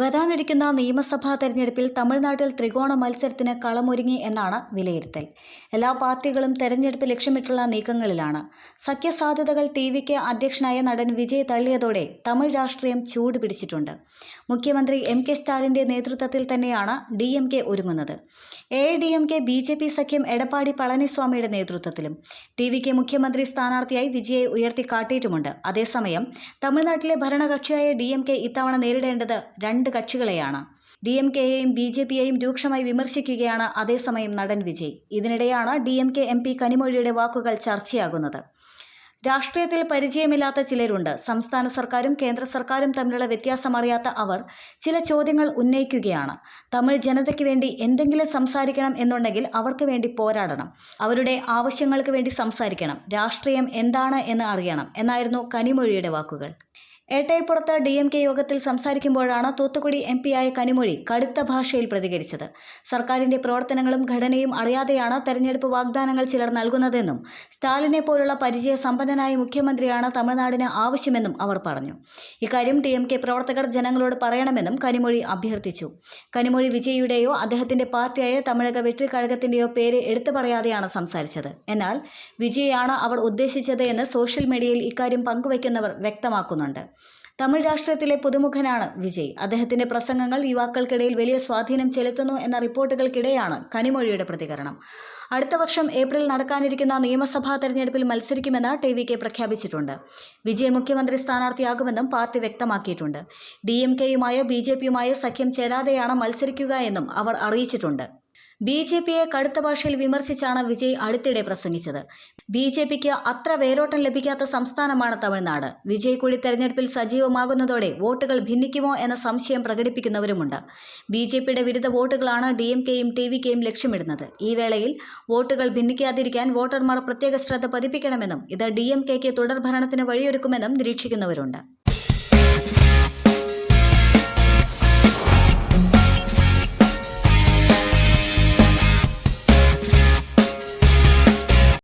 വരാനിരിക്കുന്ന നിയമസഭാ തെരഞ്ഞെടുപ്പിൽ തമിഴ്നാട്ടിൽ ത്രികോണ മത്സരത്തിന് കളമൊരുങ്ങി എന്നാണ് വിലയിരുത്തൽ. എല്ലാ പാർട്ടികളും തെരഞ്ഞെടുപ്പ് ലക്ഷ്യമിട്ടുള്ള നീക്കങ്ങളിലാണ്. സഖ്യസാധ്യതകൾ ടി വിക്ക് അധ്യക്ഷനായ നടൻ വിജയ് തള്ളിയതോടെ തമിഴ് രാഷ്ട്രീയം ചൂട് പിടിച്ചിട്ടുണ്ട്. മുഖ്യമന്ത്രി എം കെ സ്റ്റാലിന്റെ നേതൃത്വത്തിൽ തന്നെയാണ് ഡി എം കെ ഒരുങ്ങുന്നത്. A D M K B J P സഖ്യം എടപ്പാടി പളനിസ്വാമിയുടെ നേതൃത്വത്തിലും ടി വിക്ക് മുഖ്യമന്ത്രി സ്ഥാനാർത്ഥിയായി വിജയെ ഉയർത്തിക്കാട്ടിയിട്ടുമുണ്ട്. അതേസമയം തമിഴ്നാട്ടിലെ ഭരണകക്ഷിയായ ഡി എം കെ ഇത്തവണ നേരിടേണ്ടത് രണ്ട് കക്ഷികളെയാണ്. ഡി എം കെയെയും ബി ജെ പിയെയും രൂക്ഷമായി വിമർശിക്കുകയാണ് അതേസമയം നടൻ വിജയ്. ഇതിനിടെയാണ് D M K M P കനിമൊഴിയുടെ വാക്കുകൾ ചർച്ചയാകുന്നത്. രാഷ്ട്രീയത്തിൽ പരിചയമില്ലാത്ത ചിലരുണ്ട്. സംസ്ഥാന സർക്കാരും കേന്ദ്ര സർക്കാരും തമ്മിലുള്ള വ്യത്യാസമറിയാത്ത അവർ ചില ചോദ്യങ്ങൾ ഉന്നയിക്കുകയാണ്. തമിഴ് ജനതയ്ക്ക് വേണ്ടി എന്തെങ്കിലും സംസാരിക്കണം എന്നുണ്ടെങ്കിൽ അവർക്ക് വേണ്ടി പോരാടണം. അവരുടെ ആവശ്യങ്ങൾക്ക് വേണ്ടി സംസാരിക്കണം. രാഷ്ട്രീയം എന്താണ് എന്ന് അറിയണം. എന്നായിരുന്നു കനിമൊഴിയുടെ വാക്കുകൾ. ഏട്ടയപ്പുറത്ത് ഡി എം കെ യോഗത്തിൽ സംസാരിക്കുമ്പോഴാണ് തൂത്തുക്കുടി എം പിയായ കനിമൊഴി കടുത്ത ഭാഷയിൽ പ്രതികരിച്ചത്. സർക്കാരിന്റെ പ്രവർത്തനങ്ങളും ഘടനയും അറിയാതെയാണ് തെരഞ്ഞെടുപ്പ് വാഗ്ദാനങ്ങൾ ചിലർ നൽകുന്നതെന്നും സ്റ്റാലിനെ പോലുള്ള പരിചയ സമ്പന്നനായ മുഖ്യമന്ത്രിയാണ് തമിഴ്നാടിന് ആവശ്യമെന്നും അവർ പറഞ്ഞു. ഇക്കാര്യം ഡി എം കെ പ്രവർത്തകർ ജനങ്ങളോട് പറയണമെന്നും കനിമൊഴി അഭ്യർത്ഥിച്ചു. കനിമൊഴി വിജയിയുടെയോ അദ്ദേഹത്തിന്റെ പാർട്ടിയായ തമിഴക വെട്രിക്കഴകത്തിന്റെയോ പേര് എടുത്തു പറയാതെയാണ് സംസാരിച്ചത്. എന്നാൽ വിജയയാണ് അവർ ഉദ്ദേശിച്ചത് എന്ന് സോഷ്യൽ മീഡിയയിൽ ഇക്കാര്യം പങ്കുവയ്ക്കുന്നവർ വ്യക്തമാക്കുന്നുണ്ട്. തമിഴ് രാഷ്ട്രീയത്തിലെ പുതുമുഖനാണ് വിജയ്. അദ്ദേഹത്തിന്റെ പ്രസംഗങ്ങൾ യുവാക്കൾക്കിടയിൽ വലിയ സ്വാധീനം ചെലുത്തുന്നു എന്ന റിപ്പോർട്ടുകൾക്കിടെയാണ് കനിമൊഴിയുടെ പ്രതികരണം. അടുത്ത വർഷം ഏപ്രിൽ നടക്കാനിരിക്കുന്ന നിയമസഭാ തെരഞ്ഞെടുപ്പിൽ മത്സരിക്കുമെന്ന് ടി വി കെ പ്രഖ്യാപിച്ചിട്ടുണ്ട്. വിജയ് മുഖ്യമന്ത്രി സ്ഥാനാർത്ഥിയാകുമെന്നും പാർട്ടി വ്യക്തമാക്കിയിട്ടുണ്ട്. ഡി എം കെയുമായോ ബി ജെ പിയുമായോ സഖ്യം ചേരാതെയാണ് മത്സരിക്കുക എന്നും അവർ അറിയിച്ചിട്ടുണ്ട്. ബി ജെ പിയെ കടുത്ത ഭാഷയിൽ വിമർശിച്ചാണ് വിജയ് അടുത്തിടെ പ്രസംഗിച്ചത്. ബി ജെ പിക്ക് അത്ര വേരോട്ടം ലഭിക്കാത്ത സംസ്ഥാനമാണ് തമിഴ്നാട്. വിജയ് കൂടി തെരഞ്ഞെടുപ്പിൽ സജീവമാകുന്നതോടെ വോട്ടുകൾ ഭിന്നിക്കുമോ എന്ന സംശയം പ്രകടിപ്പിക്കുന്നവരുമുണ്ട്. ബി ജെ പിയുടെ വിരുദ്ധ വോട്ടുകളാണ് ഡി എം കെയും ടി വി കെയും ലക്ഷ്യമിടുന്നത്. ഈ വേളയിൽ വോട്ടുകൾ ഭിന്നിക്കാതിരിക്കാൻ വോട്ടർമാർ പ്രത്യേക ശ്രദ്ധ പതിപ്പിക്കണമെന്നും ഇത് ഡി എം കെക്ക് തുടർഭരണത്തിന് വഴിയൊരുക്കുമെന്നും നിരീക്ഷിക്കുന്നവരുണ്ട്.